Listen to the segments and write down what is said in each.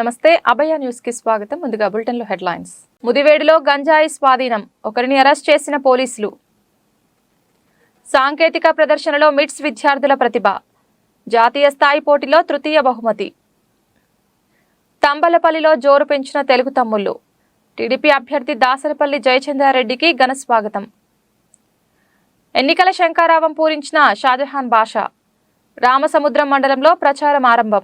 నమస్తే అభయ న్యూస్కి స్వాగతం. ముందుగా బులెటిన్లో హెడ్లైన్స్. ముదివేడులో గంజాయి స్వాధీనం. ఒకరిని అరెస్ట్ చేసిన పోలీసులు. సాంకేతిక ప్రదర్శనలో మిట్స్ విద్యార్థుల ప్రతిభ. జాతీయ స్థాయి పోటీలో తృతీయ బహుమతి. తంబలపల్లిలో జోరు పెంచిన తెలుగు తమ్ముళ్ళు. టీడీపీ అభ్యర్థి దాసరిపల్లి జయచంద్రారెడ్డికి ఘన స్వాగతం. ఎన్నికల శంకారావం పూరించిన షాజహాన్ బాషా. రామసముద్రం మండలంలో ప్రచారం ఆరంభం.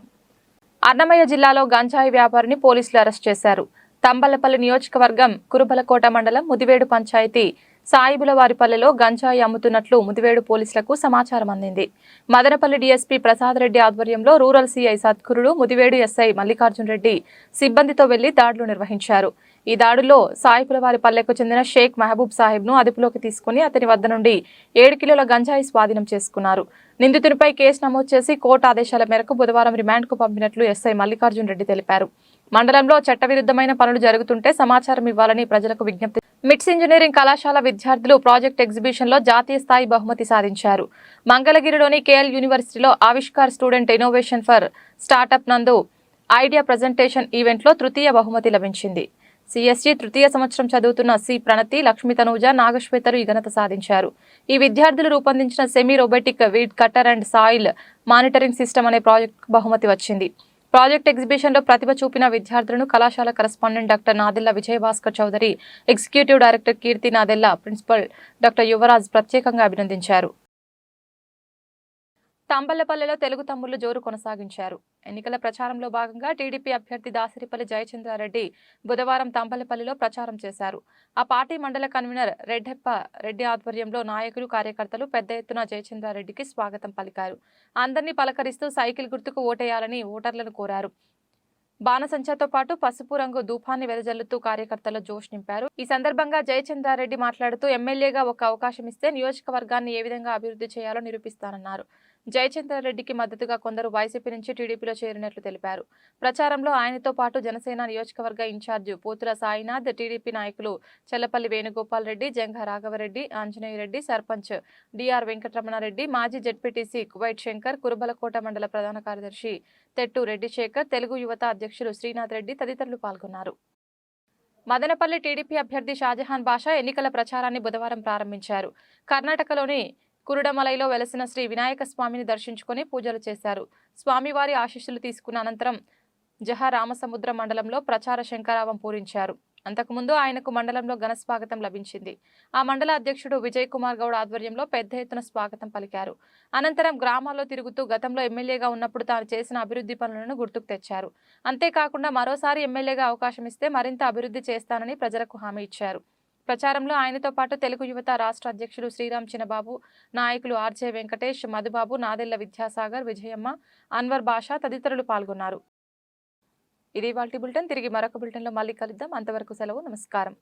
అన్నమయ్య జిల్లాలో గంజాయి వ్యాపారిని పోలీసులు అరెస్ట్ చేశారు. తంబలపల్లి నియోజకవర్గం కురుబలకోట మండలం ముదివేడు పంచాయతీ సాయిబుల వారిపల్లెలో గంజాయి అమ్ముతున్నట్లు ముదివేడు పోలీసులకు సమాచారం అందింది. మదనపల్లి డీఎస్పీ ప్రసాద్ రెడ్డి ఆధ్వర్యంలో రూరల్ సీఐ సత్కురుడు ముదివేడు ఎస్ఐ మల్లికార్జున్ రెడ్డి సిబ్బందితో వెళ్ళి దాడులు నిర్వహించారు. ఈ దాడుల్లో సాయిపులవారి పల్లెకు చెందిన షేక్ మహబూబ్ సాహెబ్ను అదుపులోకి తీసుకుని అతని వద్ద నుండి ఏడు కిలోల గంజాయి స్వాధీనం చేసుకున్నారు. నిందితునిపై కేసు నమోదు చేసి కోర్టు ఆదేశాల మేరకు బుధవారం రిమాండ్కు పంపినట్లు ఎస్ఐ మల్లికార్జున్ రెడ్డి తెలిపారు. మండలంలో చట్టవిరుద్ధమైన పనులు జరుగుతుంటే సమాచారం ఇవ్వాలని ప్రజలకు విజ్ఞప్తి మిట్స్ ఇంజనీరింగ్ కళాశాల విద్యార్థులు ప్రాజెక్ట్ ఎగ్జిబిషన్లో జాతీయ స్థాయి బహుమతి సాధించారు. మంగళగిరిలోని కేఎల్ యూనివర్సిటీలో Avishkar student innovation for startup నందు ఐడియా ప్రజెంటేషన్ ఈవెంట్లో తృతీయ బహుమతి లభించింది. సిఎస్జి తృతీయ సంవత్సరం చదువుతున్న సి ప్రణతి లక్ష్మి తనూజ నాగశ్వేతలు ఈ ఘనత సాధించారు. ఈ విద్యార్థులు రూపొందించిన semi robotic weed cutter and soil monitoring system అనే ప్రాజెక్ట్ బహుమతి వచ్చింది. ప్రాజెక్ట్ ఎగ్జిబిషన్లో ప్రతిభ చూపిన విద్యార్థులను కళాశాల correspondent doctor Nadella Vijayabhaskar Chowdary executive director Keerthi Nadella principal doctor Yuvaraj ప్రత్యేకంగా అభినందించారు. తంబళ్ళపల్లెలో తెలుగు తమ్ముళ్ళు జోరు కొనసాగించారు. ఎన్నికల ప్రచారంలో భాగంగా టీడీపీ అభ్యర్థి దాసిరిపల్లి జయచంద్రారెడ్డి బుధవారం తంబలపల్లిలో ప్రచారం చేశారు. ఆ పార్టీ మండల కన్వీనర్ రెడ్డెప్ప రెడ్డి ఆధ్వర్యంలో నాయకులు కార్యకర్తలు పెద్ద ఎత్తున జయచంద్రారెడ్డికి స్వాగతం పలికారు. అందరినీ పలకరిస్తూ సైకిల్ గుర్తుకు ఓటేయాలని ఓటర్లను కోరారు. బాణసంచాతో పాటు పసుపు రంగు ధూపాన్ని వెదజల్లుతూ కార్యకర్తలు జోష్ నింపారు. ఈ సందర్భంగా జయచంద్రారెడ్డి మాట్లాడుతూ ఎమ్మెల్యేగా ఒక అవకాశం ఇస్తే నియోజకవర్గాన్ని ఏ విధంగా అభివృద్ధి చేయాలో నిరూపిస్తానన్నారు. జయచంద్రారెడ్డికి మద్దతుగా కొందరు వైసీపీ నుంచి టీడీపీలో చేరినట్లు తెలిపారు. ప్రచారంలో ఆయనతో పాటు జనసేన నియోజకవర్గ ఇన్ఛార్జ్ పోతుల సాయినాథ్ టీడీపీ నాయకులు చెల్లపల్లి వేణుగోపాల్ రెడ్డి జంఘ రాఘవరెడ్డి ఆంజనేయ రెడ్డి సర్పంచ్ డిఆర్ వెంకటరమణారెడ్డి మాజీ జడ్పీటీసీ కువైట్ శంకర్ కురుబలకోట మండల ప్రధాన కార్యదర్శి తెట్టు రెడ్డిశేఖర్ తెలుగు యువత అధ్యక్షులు శ్రీనాథ్ రెడ్డి తదితరులు పాల్గొన్నారు. మదనపల్లి టీడీపీ అభ్యర్థి షాజహాన్ బాషా ఎన్నికల ప్రచారాన్ని బుధవారం ప్రారంభించారు. కర్ణాటకలోని కురుడమలైలో వెలసిన శ్రీ వినాయక స్వామిని దర్శించుకొని పూజలు చేశారు. స్వామివారి ఆశీస్సులు తీసుకున్న అనంతరం జహ రామసముద్ర మండలంలో ప్రచార శంకరావం పూరించారు. అంతకుముందు ఆయనకు మండలంలో ఘన స్వాగతం లభించింది. ఆ మండల అధ్యక్షుడు విజయ్ కుమార్ గౌడ్ ఆధ్వర్యంలో పెద్ద ఎత్తున స్వాగతం పలికారు. అనంతరం గ్రామాల్లో తిరుగుతూ గతంలో ఎమ్మెల్యేగా ఉన్నప్పుడు తాను చేసిన అభివృద్ధి పనులను గుర్తుకు తెచ్చారు. అంతేకాకుండా మరోసారి ఎమ్మెల్యేగా అవకాశం ఇస్తే మరింత అభివృద్ధి చేస్తానని ప్రజలకు హామీ ఇచ్చారు. ప్రచారంలో ఆయనతో పాటు తెలుగు యువత రాష్ట్ర అధ్యక్షుడు శ్రీరామ్ చిన్నబాబు నాయకులు ఆర్జే వెంకటేష్ మధుబాబు నాదెళ్ళ విద్యాసాగర్ విజయమ్మ అన్వర్ బాషా తదితరులు పాల్గొన్నారు. ఇది వాల్టి బులెటిన్. తిరిగి మరొక బులెటిన్లో మళ్ళీ కలుద్దాం. అంతవరకు సెలవు. నమస్కారం.